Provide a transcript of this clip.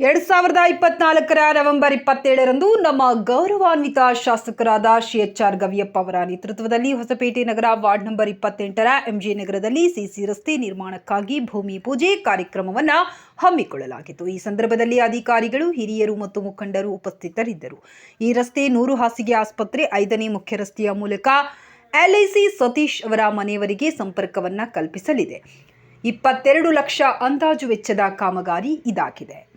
ಎರಡು ಸಾವಿರದ ಇಪ್ಪತ್ನಾಲ್ಕರ ನವೆಂಬರ್ ಇಪ್ಪತ್ತೇಳರಂದು ನಮ್ಮ ಗೌರವಾನ್ವಿತ ಶಾಸಕರಾದ ಶ್ರೀ ಎಚ್ ಆರ್ ಗವಿಯಪ್ಪ ಅವರ ನೇತೃತ್ವದಲ್ಲಿ ಹೊಸಪೇಟೆ ನಗರ ವಾರ್ಡ್ ನಂಬರ್ ಇಪ್ಪತ್ತೆಂಟರ ಎಂಜಿ ನಗರದಲ್ಲಿ ಸಿಸಿ ರಸ್ತೆ ನಿರ್ಮಾಣಕ್ಕಾಗಿ ಭೂಮಿ ಪೂಜೆ ಕಾರ್ಯಕ್ರಮವನ್ನು ಹಮ್ಮಿಕೊಳ್ಳಲಾಗಿತ್ತು. ಈ ಸಂದರ್ಭದಲ್ಲಿ ಅಧಿಕಾರಿಗಳು, ಹಿರಿಯರು ಮತ್ತು ಮುಖಂಡರು ಉಪಸ್ಥಿತರಿದ್ದರು. ಈ ರಸ್ತೆ ನೂರು ಹಾಸಿಗೆ ಆಸ್ಪತ್ರೆ, ಐದನೇ ಮುಖ್ಯ ರಸ್ತೆಯ ಮೂಲಕ ಎಲ್ಐಸಿ ಸತೀಶ್ ಅವರ ಮನೆಯವರಿಗೆ ಸಂಪರ್ಕವನ್ನು ಕಲ್ಪಿಸಲಿದೆ. ಇಪ್ಪತ್ತೆರಡು ಲಕ್ಷ ಅಂದಾಜು ವೆಚ್ಚದ ಕಾಮಗಾರಿ ಇದಾಗಿದೆ.